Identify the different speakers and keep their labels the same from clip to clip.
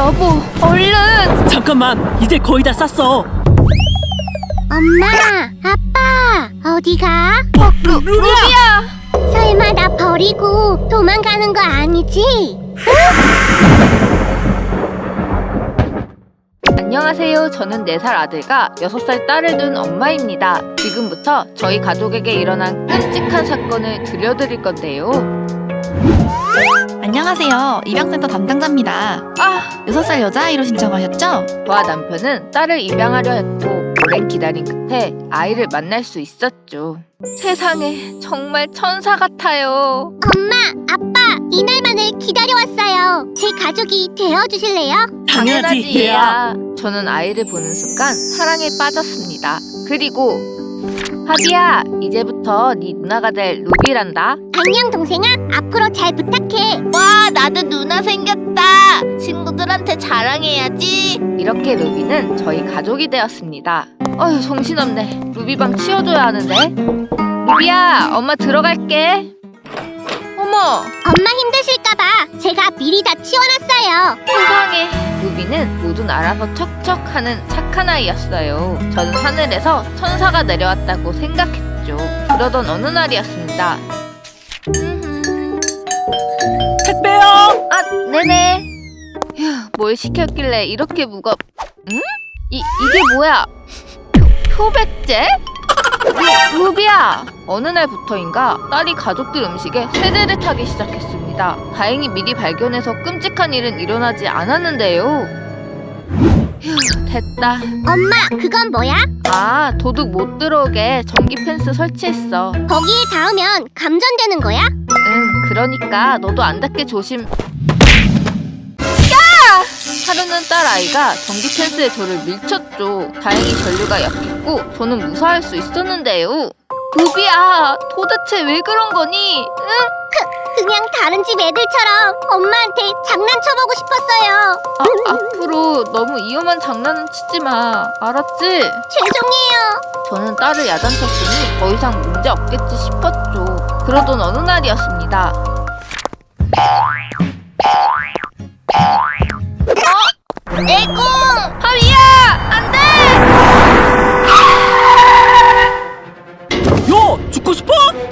Speaker 1: 여보, 얼른!
Speaker 2: 잠깐만, 이제 거의 다 쌌어.
Speaker 3: 엄마, 아빠, 어디 가?
Speaker 1: 루, 루비야!
Speaker 3: 설마 나 버리고 도망가는 거 아니지?
Speaker 1: 안녕하세요. 저는 4살 아들과 6살 딸을 둔 엄마입니다. 지금부터 저희 가족에게 일어난 끔찍한 사건을 들려드릴 건데요.
Speaker 4: 안녕하세요. 입양센터 담당자입니다.
Speaker 1: 아!
Speaker 4: 6살 여자아이로 신청하셨죠?
Speaker 1: 저와 남편은 딸을 입양하려 했고 오랜 기다림 끝에 아이를 만날 수 있었죠. 세상에 정말 천사 같아요.
Speaker 3: 엄마, 아빠, 이날만을 기다려왔어요. 제 가족이 되어주실래요?
Speaker 2: 당연하지, 얘야.
Speaker 1: 저는 아이를 보는 순간 사랑에 빠졌습니다. 그리고 하비야, 이제부터 네 누나가 될 루비란다.
Speaker 3: 안녕, 동생아. 앞으로 잘 부탁해.
Speaker 5: 와, 나도 누나 생겼다. 친구들한테 자랑해야지.
Speaker 1: 이렇게 루비는 저희 가족이 되었습니다. 어휴, 정신없네. 루비방 치워줘야 하는데. 루비야, 엄마 들어갈게. 어머,
Speaker 3: 엄마 힘드실까봐 제가 미리 다 치워놨어요.
Speaker 1: 세상에. 루비는 뭐든 알아서 척척 하는 착한 아이였어요. 저는 하늘에서 천사가 내려왔다고 생각했죠. 그러던 어느 날이었습니다.
Speaker 2: 택배요!
Speaker 1: 아, 네네. 휴, 뭘 시켰길래 이렇게 무겁... 응? 이, 이게 뭐야? 표, 표백제? 루, 루비야! 어느 날부터인가 딸이 가족들 음식에 세제를 타기 시작했습니다. 다행히 미리 발견해서 끔찍한 일은 일어나지 않았는데요. 휴, 됐다.
Speaker 3: 엄마, 그건 뭐야?
Speaker 1: 아, 도둑 못 들어오게 전기 펜스 설치했어.
Speaker 3: 거기에 닿으면 감전되는 거야?
Speaker 1: 응, 그러니까 너도 안 닿게 조심. 야! 하루는 딸 아이가 전기 펜스에 저를 밀쳤죠. 다행히 전류가 약했고 저는 무사할 수 있었는데요. 루비야, 도대체 왜 그런 거니? 응?
Speaker 3: 그냥 다른 집 애들처럼 엄마한테 장난쳐보고 싶었어요.
Speaker 1: 아, 앞으로 너무 위험한 장난은 치지 마. 알았지?
Speaker 3: 죄송해요.
Speaker 1: 저는 딸을 야단쳤으니 더 이상 문제 없겠지 싶었죠. 그러던 어느 날이었습니다. 어?
Speaker 5: 에고!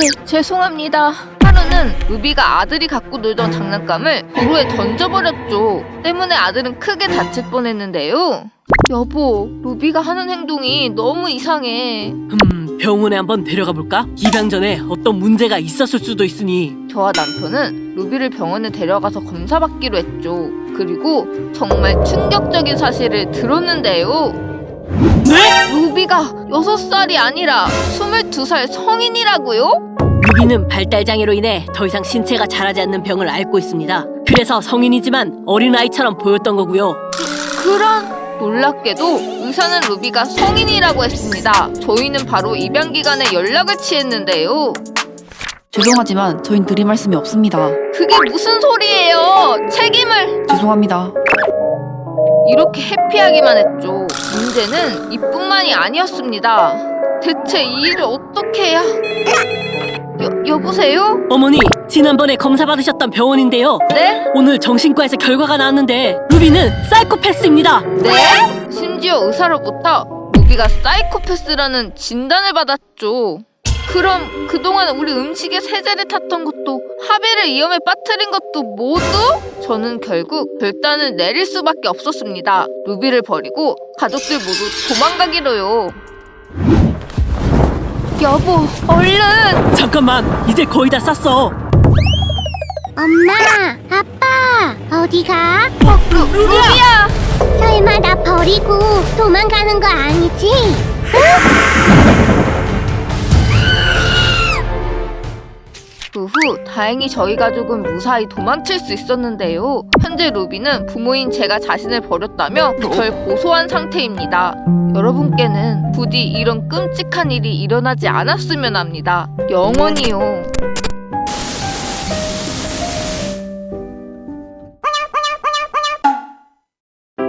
Speaker 1: 죄, 죄송합니다. 하루는 루비가 아들이 갖고 놀던 장난감을 도로에 던져버렸죠. 때문에 아들은 크게 다칠 뻔했는데요. 여보, 루비가 하는 행동이 너무 이상해.
Speaker 2: 음, 병원에 한번 데려가 볼까? 입양 전에 어떤 문제가 있었을 수도 있으니.
Speaker 1: 저와 남편은 루비를 병원에 데려가서 검사받기로 했죠. 그리고 정말 충격적인 사실을 들었는데요.
Speaker 2: 네?
Speaker 1: 루비가 6살이 아니라 22살 성인이라고요?
Speaker 2: 루비는 발달 장애로 인해 더 이상 신체가 자라지 않는 병을 앓고 있습니다. 그래서 성인이지만 어린아이처럼 보였던 거고요.
Speaker 1: 그런 놀랍게도 의사는 루비가 성인이라고 했습니다. 저희는 바로 입양 기간에 연락을 취했는데요.
Speaker 4: 죄송하지만 저흰 드릴 말씀이 없습니다.
Speaker 1: 그게 무슨 소리예요? 책임을
Speaker 4: 죄송합니다.
Speaker 1: 이렇게 해피하기만 했죠. 문제는 이뿐만이 아니었습니다. 대체 이 일을 어떻게 해야? 여, 여보세요?
Speaker 2: 어머니, 지난번에 검사 받으셨던 병원인데요.
Speaker 1: 네?
Speaker 2: 오늘 정신과에서 결과가 나왔는데 루비는 사이코패스입니다.
Speaker 1: 네? 심지어 의사로부터 루비가 사이코패스라는 진단을 받았죠. 그럼 그동안 우리 음식에 세제를 탔던 것도 하비를 위험에 빠뜨린 것도 모두? 저는 결국 결단을 내릴 수밖에 없었습니다. 루비를 버리고 가족들 모두 도망가기로요. 여보, 얼른!
Speaker 2: 잠깐만, 이제 거의 다 쌌어.
Speaker 3: 엄마, 아빠, 어디 가?
Speaker 1: 루, 루비야!
Speaker 3: 설마 나 버리고 도망가는 거 아니지?
Speaker 1: 그 후 다행히 저희 가족은 무사히 도망칠 수 있었는데요. 현재 루비는 부모인 제가 자신을 버렸다며 절 고소한 상태입니다. 여러분께는 부디 이런 끔찍한 일이 일어나지 않았으면 합니다. 영원히요.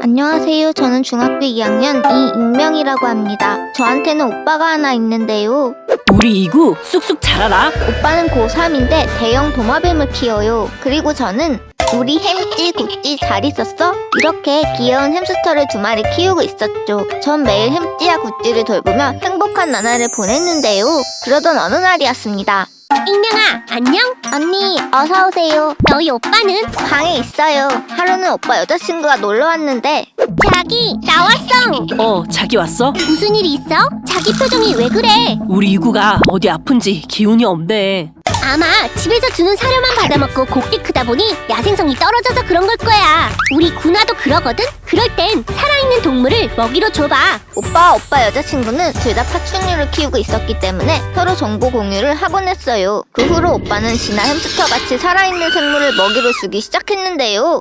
Speaker 5: 안녕하세요. 저는 중학교 2학년 이익명이라고 합니다. 저한테는 오빠가 하나 있는데요.
Speaker 2: 우리 이구 쑥쑥 자라라.
Speaker 5: 오빠는 고3인데 대형 도마뱀을 키워요. 그리고 저는
Speaker 1: 우리 햄찌 구찌 잘 있었어? 이렇게 귀여운 햄스터를 두 마리 키우고 있었죠. 전 매일 햄찌와 구찌를 돌보며 행복한 나날을 보냈는데요. 그러던 어느 날이었습니다.
Speaker 3: 익명아, 안녕?
Speaker 1: 언니, 어서 오세요.
Speaker 3: 너희 오빠는?
Speaker 1: 방에 있어요. 하루는 오빠 여자친구가 놀러 왔는데
Speaker 3: 자기, 나왔어.
Speaker 2: 어, 자기 왔어?
Speaker 3: 무슨 일 있어? 자기 표정이 왜 그래?
Speaker 2: 우리 이구가 어디 아픈지 기운이 없네.
Speaker 3: 아마 집에서 주는 사료만 받아먹고 곱게 크다 보니 야생성이 떨어져서 그런 걸 거야. 우리 구나도 그러거든? 그럴 땐 살아있는 동물을 먹이로 줘봐.
Speaker 1: 오빠, 오빠 여자친구는 둘 다 파충류를 키우고 있었기 때문에 서로 정보 공유를 하곤 했어요. 그 후로 오빠는 진화 햄스터 같이 살아있는 생물을 먹이로 주기 시작했는데요.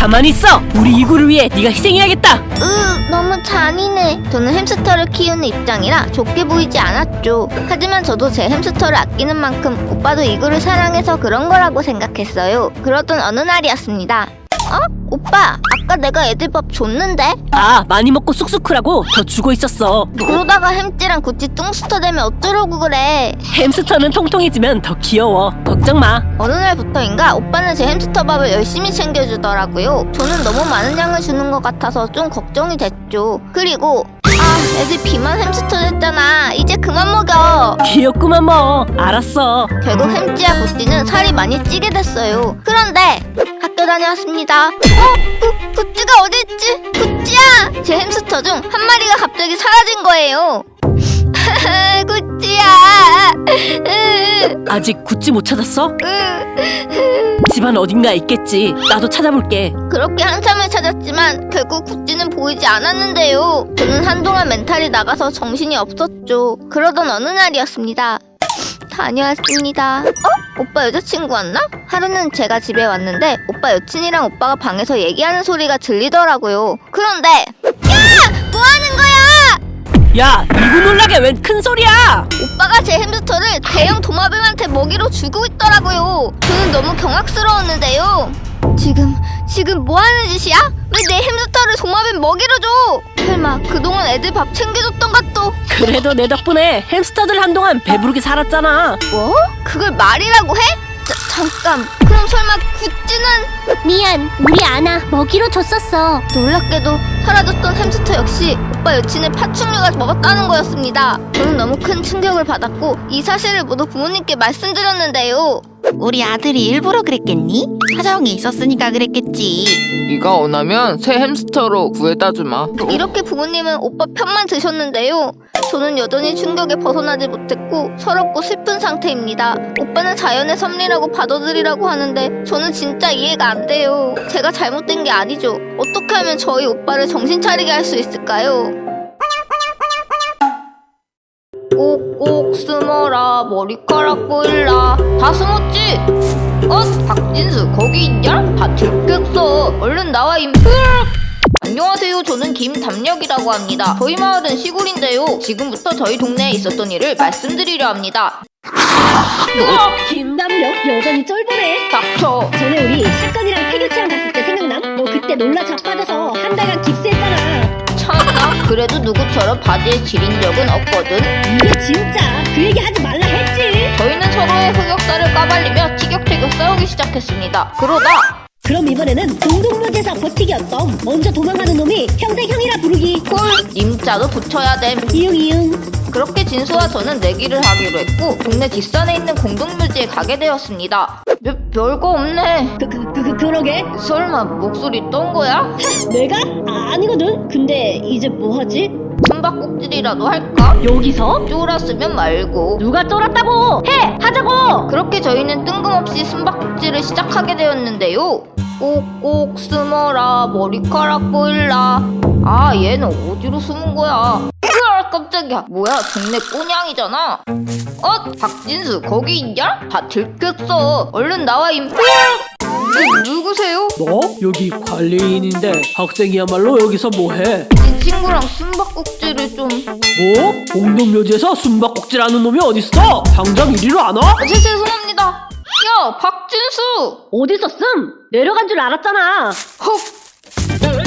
Speaker 2: 가만히 있어. 우리 이구를 위해 네가 희생해야겠다.
Speaker 1: 으, 너무 잔인해. 저는 햄스터를 키우는 입장이라 좋게 보이지 않았죠. 하지만 저도 제 햄스터를 아끼는 만큼 오빠도 이구를 사랑해서 그런 거라고 생각했어요. 그러던 어느 날이었습니다. 어? 오빠, 아까 내가 애들 밥 줬는데?
Speaker 2: 아, 많이 먹고 쑥쑥 크라고 더 주고 있었어.
Speaker 1: 그러다가 햄찌랑 구찌 뚱스터 되면 어쩌려고 그래.
Speaker 2: 햄스터는 통통해지면 더 귀여워. 걱정 마.
Speaker 1: 어느 날부터인가 오빠는 제 햄스터 밥을 열심히 챙겨주더라고요. 저는 너무 많은 양을 주는 것 같아서 좀 걱정이 됐죠. 그리고 아 애들 비만 햄스터 됐잖아. 이제 그만 먹여.
Speaker 2: 귀엽구만 뭐. 알았어.
Speaker 1: 결국 햄찌와 구찌는 살이 많이 찌게 됐어요. 그런데 학교 다녀왔습니다. 어? 구, 구찌가 어딨지? 구찌야! 제 햄스터 중 한 마리가 갑자기 사라진 거예요.
Speaker 2: 아직 구찌 못 찾았어? 집안 어딘가에 있겠지. 나도 찾아볼게.
Speaker 1: 그렇게 한참을 찾았지만 결국 구찌는 보이지 않았는데요. 저는 한동안 멘탈이 나가서 정신이 없었죠. 그러던 어느 날이었습니다. 다녀왔습니다. 어? 오빠 여자친구 왔나? 하루는 제가 집에 왔는데 오빠 여친이랑 오빠가 방에서 얘기하는 소리가 들리더라고요. 그런데 야?
Speaker 2: 야, 이구 놀라게 웬 큰 소리야?
Speaker 1: 오빠가 제 햄스터를 대형 도마뱀한테 먹이로 주고 있더라고요. 저는 너무 경악스러웠는데요. 지금 지금 뭐 하는 짓이야? 왜 내 햄스터를 도마뱀 먹이로 줘? 설마 그동안 애들 밥 챙겨줬던가 또?
Speaker 2: 그래도 내 덕분에 햄스터들 한동안 배부르게 살았잖아.
Speaker 1: 뭐? 그걸 말이라고 해? 자, 잠깐. 그럼 설마 구찌는
Speaker 3: 미안, 우리 아나 먹이로 줬었어.
Speaker 1: 놀랍게도 사라졌던 햄스터 역시 오빠 여친의 파충류가 먹었다는 거였습니다. 저는 너무 큰 충격을 받았고 이 사실을 모두 부모님께 말씀드렸는데요.
Speaker 4: 우리 아들이 일부러 그랬겠니? 사정이 있었으니까 그랬겠지.
Speaker 6: 네가 원하면 새 햄스터로 구해다 주마.
Speaker 1: 이렇게 부모님은 오빠 편만 드셨는데요. 저는 여전히 충격에 벗어나지 못했고 서럽고 슬픈 상태입니다. 오빠는 자연의 섭리라고 받아들이라고 하는데 저는 진짜 이해가 안 돼요. 제가 잘못된 게 아니죠. 어떻게 하면 저희 오빠를 정신 차리게 할 수 있을까요? 꼭꼭 숨어라 머리카락 보일라 다 숨었지? 어? 박진수 거기 있냐? 다 들켰어 얼른 나와 임프 안녕하세요. 저는 김담력이라고 합니다. 저희 마을은 시골인데요. 지금부터 저희 동네에 있었던 일을 말씀드리려 합니다.
Speaker 2: 김남력 여전히 쫄보네.
Speaker 1: 닥쳐.
Speaker 2: 전에 우리 사건이랑 폐교체험 갔을 때 생각나? 너 그때 놀라 자빠져서 한 달간 깁스했잖아.
Speaker 1: 참나. 그래도 누구처럼 바지에 지린 적은 없거든.
Speaker 2: 이게 진짜 그 얘기 하지 말라 했지.
Speaker 1: 저희는 서로의 흑역사를 까발리며 티격태격 싸우기 시작했습니다. 그러다
Speaker 2: 그럼 이번에는 공동묘제사 버티기였던 먼저 도망가는 놈이 평생 형이라 부르기.
Speaker 1: 콜 님자도 붙여야 됨.
Speaker 2: 이응 이응.
Speaker 1: 그렇게 진수와 저는 내기를 하기로 했고 동네 뒷산에 있는 공동묘지에 가게 되었습니다. 별, 별거 없네.
Speaker 2: 그, 그, 그, 그, 그러게.
Speaker 1: 설마 목소리 떤 거야?
Speaker 2: 내가? 아, 아니거든. 근데 이제 뭐 하지?
Speaker 1: 숨바꼭질이라도 할까?
Speaker 2: 여기서?
Speaker 1: 쫄았으면 말고
Speaker 2: 누가 쫄았다고? 해! 하자고!
Speaker 1: 그렇게 저희는 뜬금없이 숨바꼭질을 시작하게 되었는데요 꼭꼭 숨어라 머리카락 보일라 아 얘는 어디로 숨은 거야 으아 깜짝이야 뭐야 동네 꼬냥이잖아 어? 박진수 거기 있냐? 다 들켰어 얼른 나와 임 뿌 누, 누구세요?
Speaker 2: 뭐? 여기 관리인인데 학생이야말로 여기서 뭐해?
Speaker 1: 이 친구랑 숨바꼭질을 좀
Speaker 2: 뭐? 공동묘지에서 숨바꼭질하는 놈이 어딨어? 당장 이리로 안 와?
Speaker 1: 어, 제, 죄송합니다 야 박진수
Speaker 2: 어디서 쓴? 내려간 줄 알았잖아.
Speaker 1: 헉!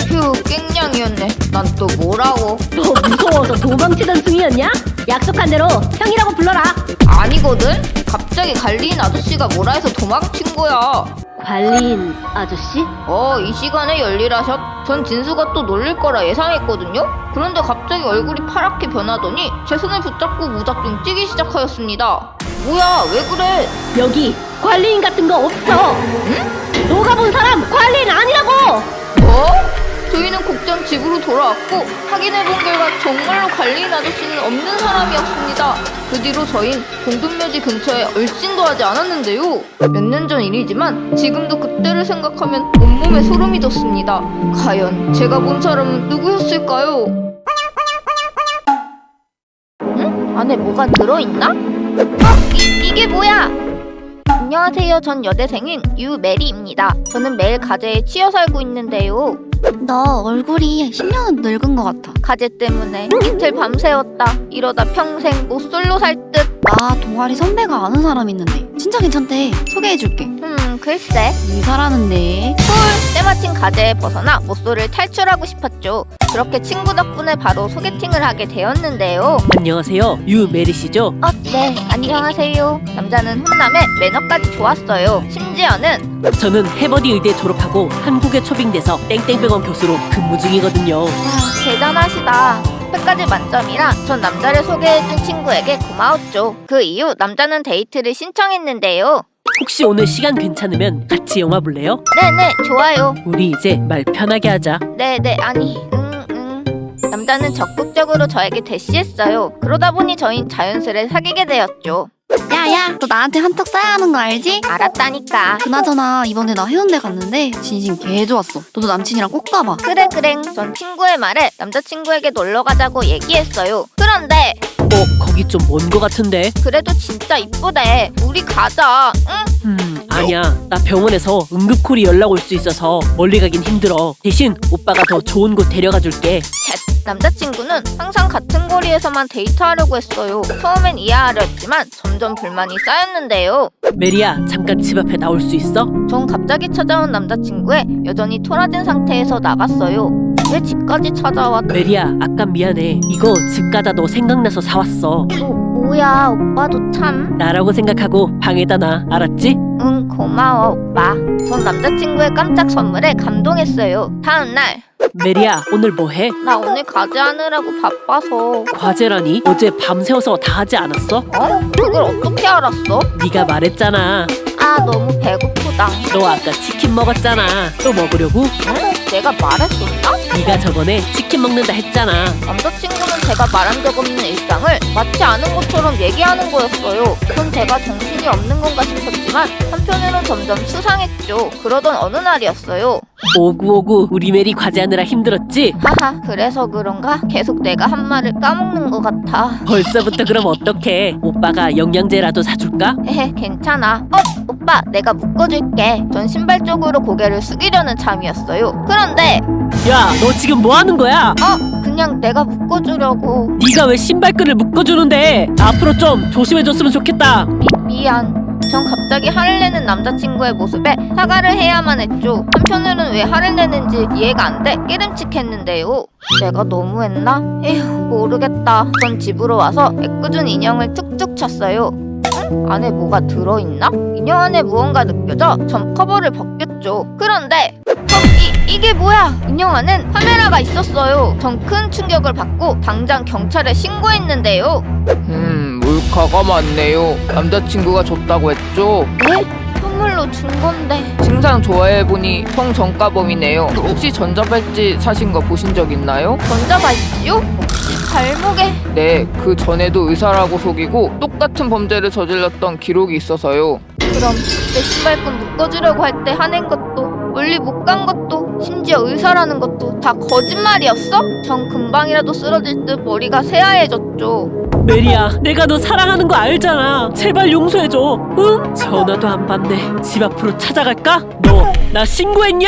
Speaker 1: 휴, 깽냥이었네. 난 또 뭐라고?
Speaker 2: 너 무서워서 도망치던 중이었냐? 약속한 대로 형이라고 불러라.
Speaker 1: 아니거든? 갑자기 갈리인 아저씨가 뭐라 해서 도망친 거야.
Speaker 2: 관리인 아저씨?
Speaker 1: 어, 이 시간에 열일하셨? 전 진수가 또 놀릴 거라 예상했거든요? 그런데 갑자기 얼굴이 파랗게 변하더니 제 손을 붙잡고 무작정 뛰기 시작하였습니다. 뭐야, 왜 그래?
Speaker 2: 여기 관리인 같은 거 없어. 응? 너가 본 사람 관리인 아니라고.
Speaker 1: 뭐? 저희는 곡장 집으로 돌아왔고 확인해본 결과 정말로 관리인 아저씨는 없는 사람이었습니다. 그 뒤로 저흰 공동묘지 근처에 얼씬도 하지 않았는데요. 몇 년 전 일이지만 지금도 그때를 생각하면 온몸에 소름이 돋습니다. 과연 제가 본 사람은 누구였을까요? 응? 안에 뭐가 들어있나? 어? 이, 이게 뭐야? 안녕하세요. 전 여대생인 유메리입니다. 저는 매일 가재에 치여 살고 있는데요.
Speaker 4: 너 얼굴이 10년은 늙은 것 같아.
Speaker 1: 가재 때문에 이틀 밤새웠다. 이러다 평생 모쏠로 살 듯.
Speaker 4: 나 동아리 선배가 아는 사람 있는데 진짜 괜찮대. 소개해줄게.
Speaker 1: 음, 글쎄.
Speaker 4: 의사라는데.
Speaker 1: 꿀! 때마침 가재에 벗어나 모쏠을 탈출하고 싶었죠. 그렇게 친구 덕분에 바로 소개팅을 하게 되었는데요.
Speaker 2: 안녕하세요. 유메리 씨죠?
Speaker 1: 어, 네. 안녕하세요. 남자는 훈남에 매너까지 좋았어요. 심지어는
Speaker 2: 저는 해버디 의대 졸업하고 한국에 초빙돼서 땡땡병원 교수로 근무 중이거든요.
Speaker 1: 아, 대단하시다. 스펙까지 만점이라 전 남자를 소개해준 친구에게 고마웠죠. 그 이후 남자는 데이트를 신청했는데요.
Speaker 2: 혹시 오늘 시간 괜찮으면 같이 영화 볼래요?
Speaker 1: 네네, 좋아요.
Speaker 2: 우리 이제 말 편하게 하자.
Speaker 1: 네네, 아니, 응, 응. 남자는 적극적으로 저에게 대시했어요. 그러다 보니 저흰 자연스레 사귀게 되었죠.
Speaker 4: 야야, 너 나한테 한턱 쏴야 하는 거 알지?
Speaker 1: 알았다니까.
Speaker 4: 그나저나 이번에 나 해운대 갔는데 진심 개 좋았어. 너도 남친이랑 꼭 가봐.
Speaker 1: 그래, 그래. 전 친구의 말에 남자친구에게 놀러 가자고 얘기했어요. 그런데,
Speaker 2: 어, 거기 좀 먼 거 같은데?
Speaker 1: 그래도 진짜 이쁘대. 우리 가자. 응?
Speaker 2: 음, 아니야. 나 병원에서 응급콜이 연락 올 수 있어서 멀리 가긴 힘들어. 대신 오빠가 더 좋은 곳 데려가 줄게.
Speaker 1: 쳇. 남자친구는 항상 같은 거리에서만 데이트하려고 했어요. 처음엔 이해하려 했지만 점점 불만이 쌓였는데요.
Speaker 2: 메리야, 잠깐 집 앞에 나올 수 있어?
Speaker 1: 전 갑자기 찾아온 남자친구에 여전히 토라진 상태에서 나갔어요. 왜 집까지 찾아와?
Speaker 2: 메리야, 아까 미안해. 이거 집 가다 너 생각나서 사왔어.
Speaker 1: 뭐, 뭐야, 오빠도 참.
Speaker 2: 나라고 생각하고 방에다 놔. 알았지?
Speaker 1: 응, 고마워, 오빠. 전 남자친구의 깜짝 선물에 감동했어요. 다음 날,
Speaker 2: 메리야, 오늘 뭐 해?
Speaker 1: 나 오늘 과제 하느라고 바빠서.
Speaker 2: 과제라니? 어제 밤새워서 다 하지 않았어?
Speaker 1: 어? 그걸 어떻게 알았어?
Speaker 2: 네가 말했잖아.
Speaker 1: 아, 너무 배고프다.
Speaker 2: 너 아까 치킨 먹었잖아. 또 먹으려고?
Speaker 1: 어? 내가 말했었나?
Speaker 2: 네가 저번에 치킨 먹는다 했잖아.
Speaker 1: 남자친구는 제가 말한 적 없는 일상을 마치 아는 것처럼 얘기하는 거였어요. 그건 제가 정신이 없는 건가 싶었지만 한편으론 점점 수상했죠. 그러던 어느 날이었어요.
Speaker 2: 오구오구 우리 메리 과제하느라 힘들었지?
Speaker 1: 하하, 그래서 그런가? 계속 내가 한 말을 까먹는 것 같아.
Speaker 2: 벌써부터 그럼 어떡해? 오빠가 영양제라도 사줄까?
Speaker 1: 헤헤, 괜찮아. 어, 오빠, 내가 묶어줄게. 전 신발 쪽으로 고개를 숙이려는 참이었어요. 그 런데,
Speaker 2: 야, 너 지금 뭐 하는 거야?
Speaker 1: 어, 그냥 내가 묶어주려고.
Speaker 2: 네가 왜 신발끈을 묶어주는데? 앞으로 좀 조심해줬으면 좋겠다.
Speaker 1: 미, 미안. 전 갑자기 화를 내는 남자친구의 모습에 사과를 해야만 했죠. 한편으로는 왜 화를 내는지 이해가 안 돼 깨름칙했는데요. 내가 너무했나? 에휴, 모르겠다. 전 집으로 와서 애꿎은 인형을 툭툭 쳤어요. 응? 안에 뭐가 들어있나? 인형 안에 무언가 느껴져 전 커버를 벗겼죠. 그런데 어, 이, 이게 뭐야? 인형 안엔 카메라가 있었어요. 전 큰 충격을 받고 당장 경찰에 신고했는데요.
Speaker 7: 음, 몰카가 많네요. 남자친구가 줬다고 했죠?
Speaker 1: 네? 선물로 준 건데.
Speaker 7: 신상 좋아해보니 성정가범이네요. 혹시 전자발찌 사신 거 보신 적 있나요?
Speaker 1: 전자발찌요? 혹시 발목에
Speaker 7: 네, 그 전에도 의사라고 속이고 똑같은 범죄를 저질렀던 기록이 있어서요.
Speaker 1: 그럼 내 신발끈 묶어주려고 할 때 화낸 것도 멀리 못 간 것도 심지어 의사라는 것도 다 거짓말이었어? 전 금방이라도 쓰러질 듯 머리가 새하얘졌죠
Speaker 2: 메리야, 내가 너 사랑하는 거 알잖아. 제발 용서해줘. 응? 전화도 안 받네. 집 앞으로 찾아갈까? 너 나 신고했냐?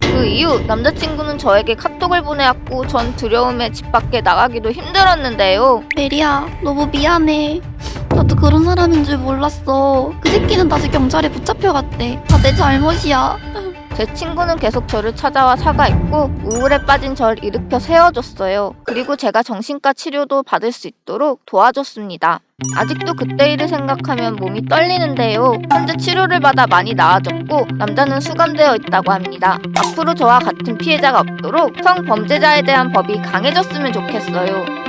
Speaker 1: 그 이후 남자친구는 저에게 카톡을 보내왔고 전 두려움에 집 밖에 나가기도 힘들었는데요
Speaker 4: 메리야, 너무 미안해. 나도 그런 사람인 줄 몰랐어. 그 새끼는 다시 경찰에 붙잡혀갔대. 다 내 잘못이야.
Speaker 1: 제 친구는 계속 저를 찾아와 사과했고 우울에 빠진 저를 일으켜 세워줬어요. 그리고 제가 정신과 치료도 받을 수 있도록 도와줬습니다. 아직도 그때 일을 생각하면 몸이 떨리는데요. 현재 치료를 받아 많이 나아졌고 남자는 수감되어 있다고 합니다. 앞으로 저와 같은 피해자가 없도록 성범죄자에 대한 법이 강해졌으면 좋겠어요.